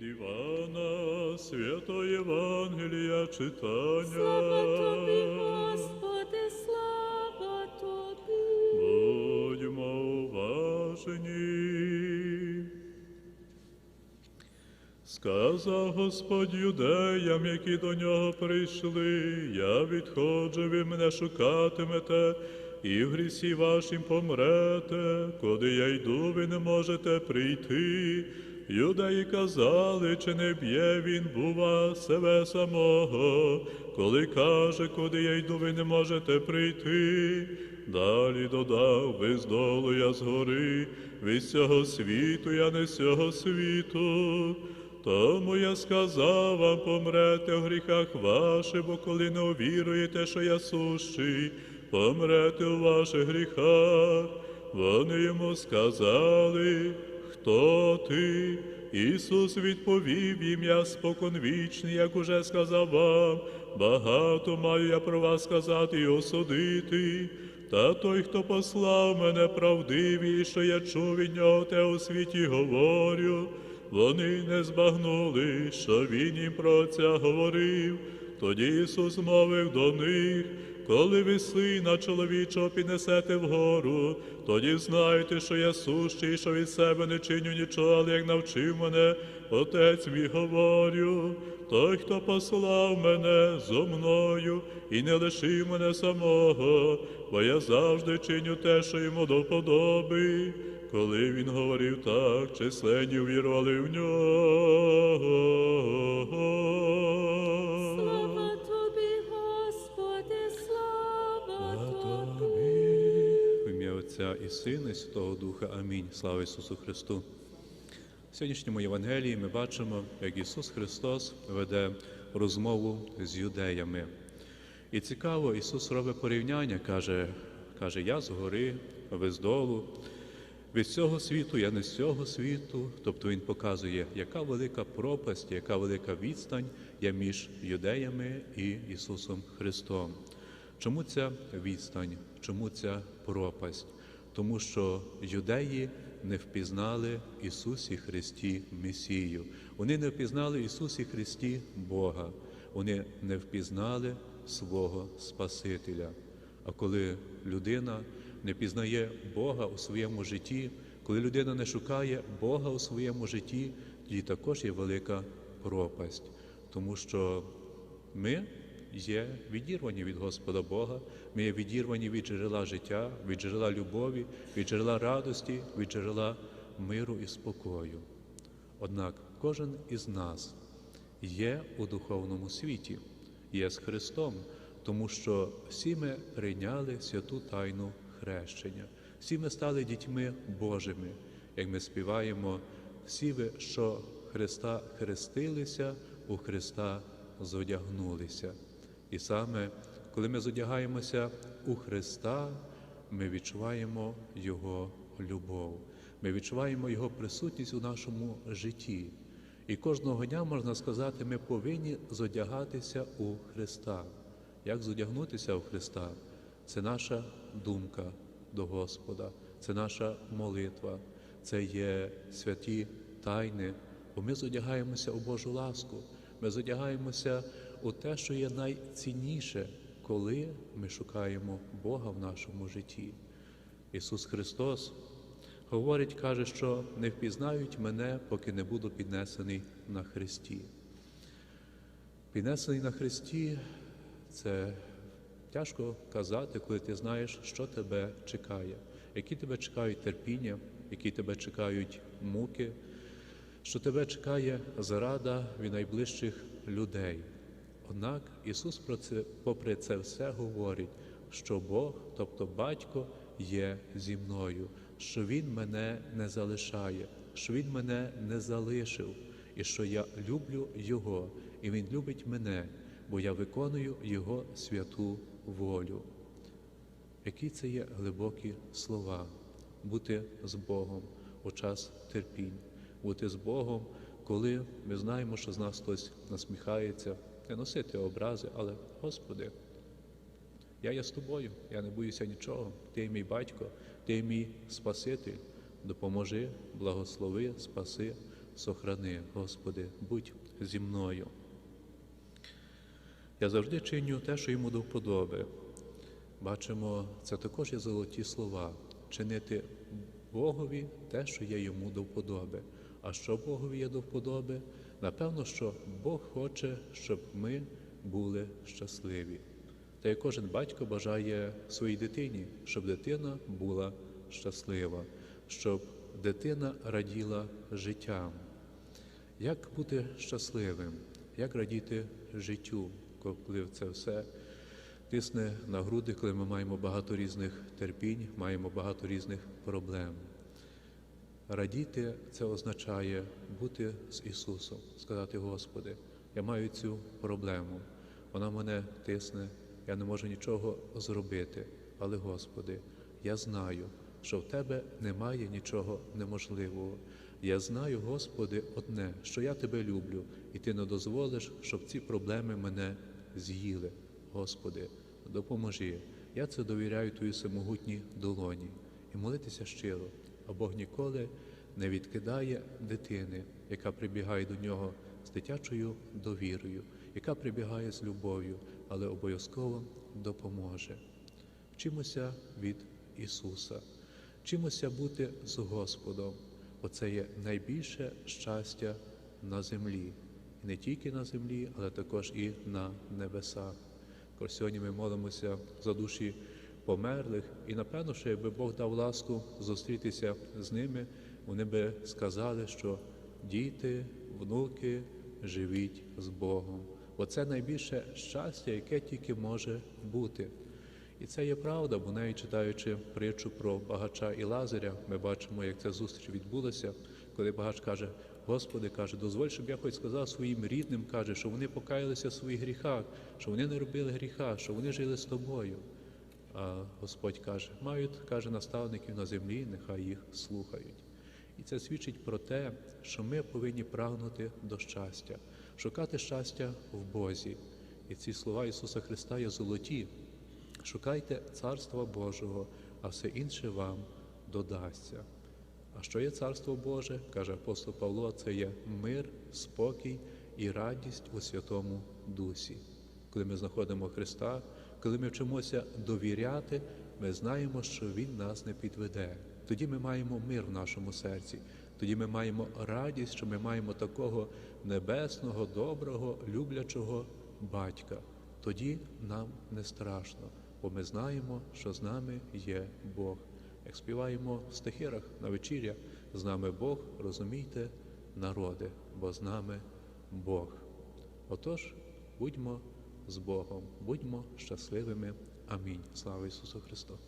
Від Івана Святого Євангелія читання. Слава тобі, Господи, слава тобі. Будьмо уважні. Сказав Господь юдеям, які до нього прийшли, я відходжу, ви мене шукатимете, і в грісі вашим помрете, куди я йду, ви не можете прийти. Юдеї казали, чи не б'є він, бува, себе самого, коли каже, куди я йду, ви не можете прийти. Далі додав, ви з долу я згори, з цього світу, я не з цього світу. Тому я сказав вам, помрете в гріхах ваших, бо коли не увіруєте, що я сущий, помрете у ваших гріхах. Вони йому сказали, хто ти? Ісус відповів їм, я споконвічний, як уже сказав вам, багато маю я про вас сказати і осудити. Та той, хто послав мене правдивий, що я чув від нього, те у світі говорю. Вони не збагнули, що він їм про це говорив. Тоді Ісус мовив до них, коли ви сина чоловічого піднесете вгору, тоді знайте, що я сущий, що від себе не чиню нічого, але як навчив мене, Отець мій говорю. Той, хто послав мене зо мною і не лишив мене самого, бо я завжди чиню те, що йому до вподоби. Коли він говорив так, численні вірували в нього. Отця і Сина, і Святого Духа. Амінь. Слава Ісусу Христу. В сьогоднішньому Євангелії ми бачимо, як Ісус Христос веде розмову з юдеями. І цікаво, Ісус робить порівняння, каже, каже, я згори, ви з. Від цього світу, я не з цього світу. Тобто Він показує, яка велика пропасть, яка велика відстань є між юдеями і Ісусом Христом. Чому ця відстань? Чому ця пропасть? Тому що юдеї не впізнали Ісусі Христі Месію. Вони не впізнали Ісусі Христі Бога. Вони не впізнали свого Спасителя. А коли людина не пізнає Бога у своєму житті, коли людина не шукає Бога у своєму житті, тоді також є велика пропасть, тому що ми є відірвані від Господа Бога, ми є відірвані від джерела життя, від джерела любові, від джерела радості, від джерела миру і спокою. Однак кожен із нас є у духовному світі, є з Христом, тому що всі ми прийняли святу тайну хрещення, всі ми стали дітьми Божими, як ми співаємо, всі ви, що Христа хрестилися, у Христа зодягнулися. І саме коли ми зодягаємося у Христа, ми відчуваємо Його любов, ми відчуваємо Його присутність у нашому житті. І кожного дня, можна сказати, ми повинні зодягатися у Христа. Як зодягнутися у Христа? Це наша думка до Господа, це наша молитва, це є святі тайни, бо ми зодягаємося у Божу ласку, ми зодягаємося у те, що є найцінніше, коли ми шукаємо Бога в нашому житті. Ісус Христос говорить, каже, що не впізнають мене, поки не буду піднесений на Христі. Піднесений на Христі це тяжко казати, коли ти знаєш, що тебе чекає, які тебе чекають терпіння, які тебе чекають муки, що тебе чекає зарада від найближчих людей. Однак Ісус про це, попри це все говорить, що Бог, тобто Батько, є зі мною, що Він мене не залишає, що Він мене не залишив, і що я люблю Його, і Він любить мене, бо я виконую Його святу волю. Які це є глибокі слова бути з Богом у час терпінь, бути з Богом, коли ми знаємо, що з нас хтось насміхається, не носити образи, але Господи, я є з тобою, я не боюся нічого. Ти мій батько, ти мій Спаситель. Допоможи, благослови, спаси, сохрани, Господи, будь зі мною. Я завжди чиню те, що йому до вподоби. Бачимо, це також є золоті слова. Чинити Богові те, що є йому до вподоби. А що Богові є до вподоби? Напевно, що Бог хоче, щоб ми були щасливі. Та й кожен батько бажає своїй дитині, щоб дитина була щаслива, щоб дитина раділа життям. Як бути щасливим, як радіти життю, коли це все тисне на груди, коли ми маємо багато різних терпінь, маємо багато різних проблем. Радіти це означає бути з Ісусом, сказати, Господи, я маю цю проблему, вона мене тисне, я не можу нічого зробити. Але, Господи, я знаю, що в Тебе немає нічого неможливого. Я знаю, Господи, одне, що я Тебе люблю, і Ти не дозволиш, щоб ці проблеми мене з'їли. Господи, допоможи. Я це довіряю Твої всемогутній долоні і молитися щиро, а Бог ніколи не відкидає дитини, яка прибігає до нього з дитячою довірою, яка прибігає з любов'ю, але обов'язково допоможе. Вчимося від Ісуса, вчимося бути з Господом. Оце є найбільше щастя на землі. І не тільки на землі, але також і на небесах. Коли сьогодні ми молимося за душі померлих, і напевно, що якби Бог дав ласку зустрітися з ними, вони би сказали, що діти, внуки, живіть з Богом. Оце найбільше щастя, яке тільки може бути. І це є правда, бо навіть читаючи притчу про багача і Лазаря, ми бачимо, як ця зустріч відбулася, коли багач каже: Господи, каже, дозволь, щоб я хоч сказав своїм рідним, каже, що вони покаялися в своїх гріхах, що вони не робили гріха, що вони жили з тобою. А Господь каже, мають, каже, наставників на землі, нехай їх слухають. І це свідчить про те, що ми повинні прагнути до щастя, шукати щастя в Бозі. І ці слова Ісуса Христа є золоті. Шукайте Царства Божого, а все інше вам додасться. А що є Царство Боже, каже апостол Павло, це є мир, спокій і радість у Святому Дусі. Коли ми знаходимо Христа, коли ми вчимося довіряти, ми знаємо, що Він нас не підведе. Тоді ми маємо мир в нашому серці, тоді ми маємо радість, що ми маємо такого небесного, доброго, люблячого батька. Тоді нам не страшно, бо ми знаємо, що з нами є Бог. Як співаємо в стихирах на вечіря, з нами Бог, розумійте, народи, бо з нами Бог. Отож, будьмо з Богом, будьмо щасливими. Амінь. Слава Ісусу Христу!